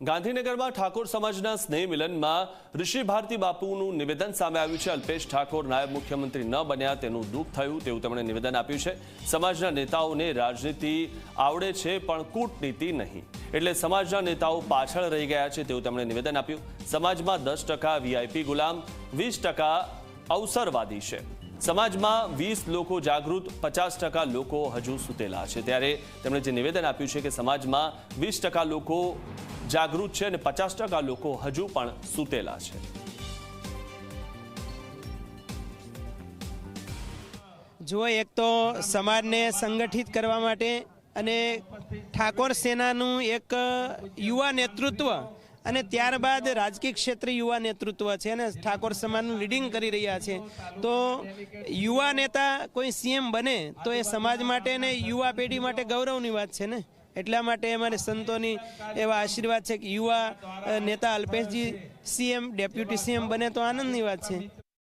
ગાંધીનગરમાં ઠાકોર સમાજના સ્નેહ મિલનમાં ઋષિ ભારતી બાપુનું નિવેદન સામે આવ્યું છે. અલ્પેશ ઠાકોર નાયબ મુખ્યમંત્રી ન બન્યા તેનું દુઃખ થયું તેવું તેમણે નિવેદન આપ્યું છે. સમાજના નેતાઓને રાજનીતિ આવડે છે પણ કૂટનીતિ નહીં. એટલે સમાજના નેતાઓ પાછળ રહી ગયા છે તેવું તેમણે નિવેદન આપ્યું. સમાજમાં દસ ટકા વીઆઈપી ગુલામ, વીસ ટકા અવસરવાદી છે. સમાજમાં વીસ લોકો જાગૃત, પચાસ ટકા લોકો હજુ સૂતેલા છે. ત્યારે તેમણે જે નિવેદન આપ્યું છે કે સમાજમાં વીસ ટકા લોકો જાગૃત છે અને પચાસ ટકા લોકો હજુ પણ સૂતેલા છે. જો એક તો સમાજને સંગઠિત કરવા માટે અને ઠાકોર સેનાનું એક યુવા નેતૃત્વ અને ત્યારબાદ રાજકીય ક્ષેત્રે યુવા નેતૃત્વ છે અને ઠાકોર સમાજનું લીડિંગ કરી રહ્યા છે. તો યુવા નેતા કોઈ સીએમ બને તો એ સમાજ માટે ને યુવા પેઢી માટે ગૌરવની વાત છે ને? એટલા માટે અમારે સંતોની એવા આશીર્વાદ છે કે યુવા નેતા અલ્પેશજી સીએમ, ડેપ્યુટી સીએમ બને તો આનંદની વાત છે.